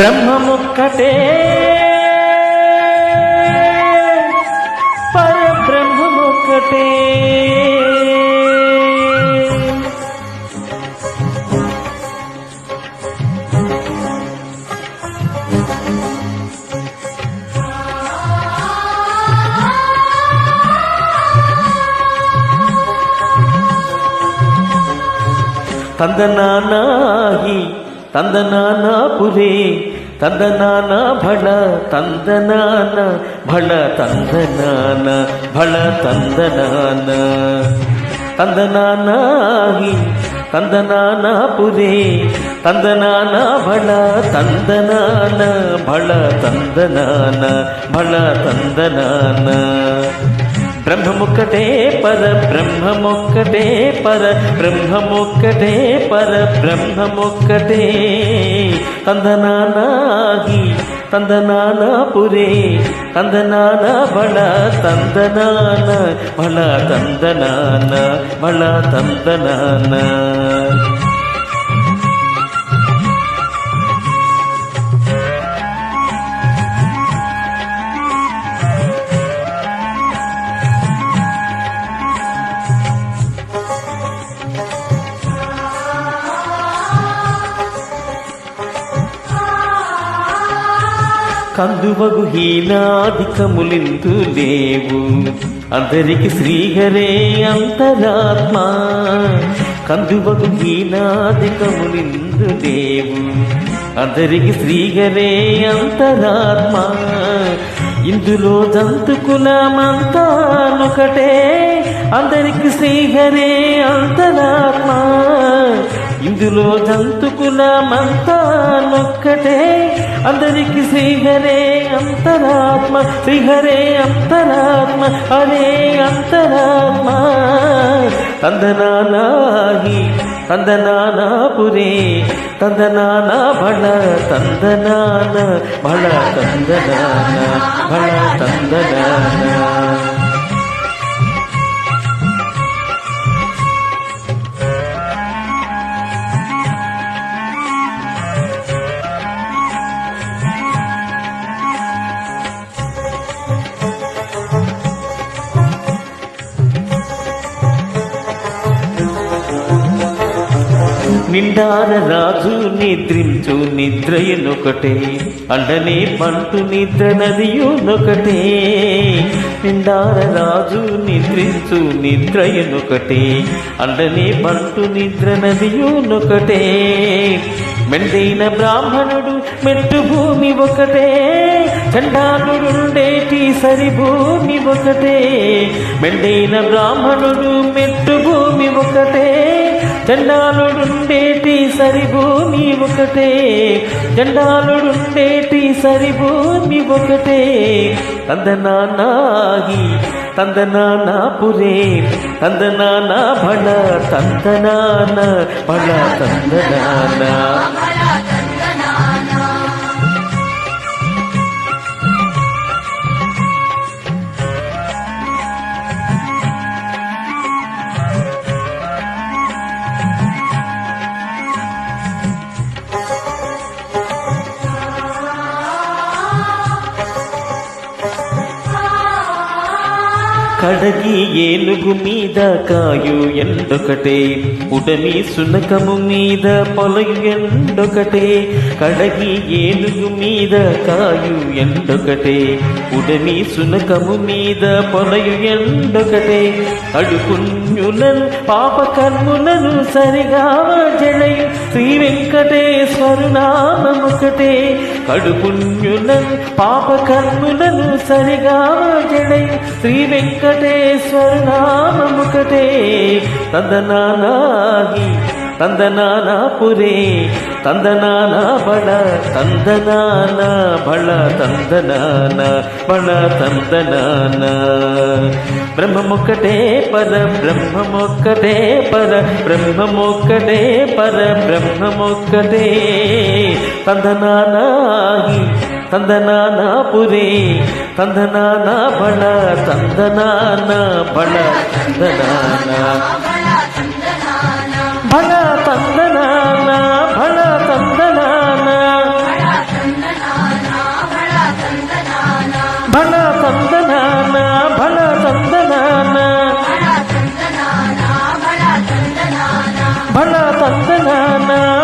బ్రహ్మముక్కటే. పరబ్రహ్మముక్కటే. தந்த நானாகி ತಂದನಾನ ಪುರೇ ತಂದನಾನ ಭಳ ತಂದನಾನ ಭಳ ತಂದನಾನ ಭಳ ತಂದನಾನ ತಂದನಾನಾಹಿ ತಂದನಾನ ಪುರೇ ತಂದನಾನ ಭಳ ತಂದನಾನ ಭಳ ತಂದನಾನ ಭಳ ತಂದನಾನ బ్రహ్మముక్కటే పర బ్రహ్మముక్కటే పర బ్రహ్మముక్కటే పర బ్రహ్మముక్కటే. తందనానాగి తందనాన పురే తందనాన బళ తందనాన బళ తందనాన బళ తందనాన. కందువగు హీనాధికములిందు లేవు. అందరికి శ్రీహరే అంతరాత్మ. కందువగు హీనాధికములిందు లేవు. అందరికి శ్రీహరే అంతరాత్మ. ఇందులో జంతుకులమంతానొకటే అందరికి శ్రీహరే అంతరాత్మ. ఇందులో జంతుకులమంతానొక్కటే అందరికి శ్రీహరే అంతరాత్మ శ్రీహరే అంతరాత్మ హరే అంతరాత్మ. తందనాహి తందనాపురే పురే భళ బళ తందనాన భళ తందనాన భళ తందనాన. నిండార రాజు నిద్రించు నిద్రయునొకటే అండనే పంటు నిద్ర నదియునొకటే. నిండార రాజు నిద్రించు నిద్రయునొకటే అండనే పంటు నిద్ర నదియునొకటే. మెండైన బ్రాహ్మణుడు మెట్టు భూమి ఒకటే చండాలుడుండేటి సరి భూమి ఒకటే. మెండైన బ్రాహ్మణుడు మెట్టు భూమి ఒకటే. చండాలుడుండేటి సరిభూమి ఒకటే. చండాలుడుండేటి సరి భూమి ఒకటే. తందనా తందనానా పురే తందనానా బళ తందనా బళ తందనా కడగి ఏనుగు మీద కాయు ఎండొకటే ఉడమి సునకము మీద పొలయు ఎండొకటే కడగి ఏనుగు మీద కాయు ఎండొకటే ఉడమి సునకము మీద పొలయు ఎండొకటే. అడుపుణ్యులను పాపకర్ములను సరిగా జడయు శ్రీ వెంకటేశ్వరునామముకటే కడుపుణ్యులను పాపకర్ములను సరిగా జడయు శ్రీ వెంకటేశ్వరునామముకటే తదనానాహి తందనానా పురే తందనానా బళ తందనాన బళ తందనాన బళ తందనాన బ్రహ్మముక్కటే పర బ్రహ్మముక్కటే పర బ్రహ్మముక్కటే పర బ్రహ్మముక్కటే తందనానాహి తందనానా పురే తందనానా బళ తందనాన బళ తందనాన na na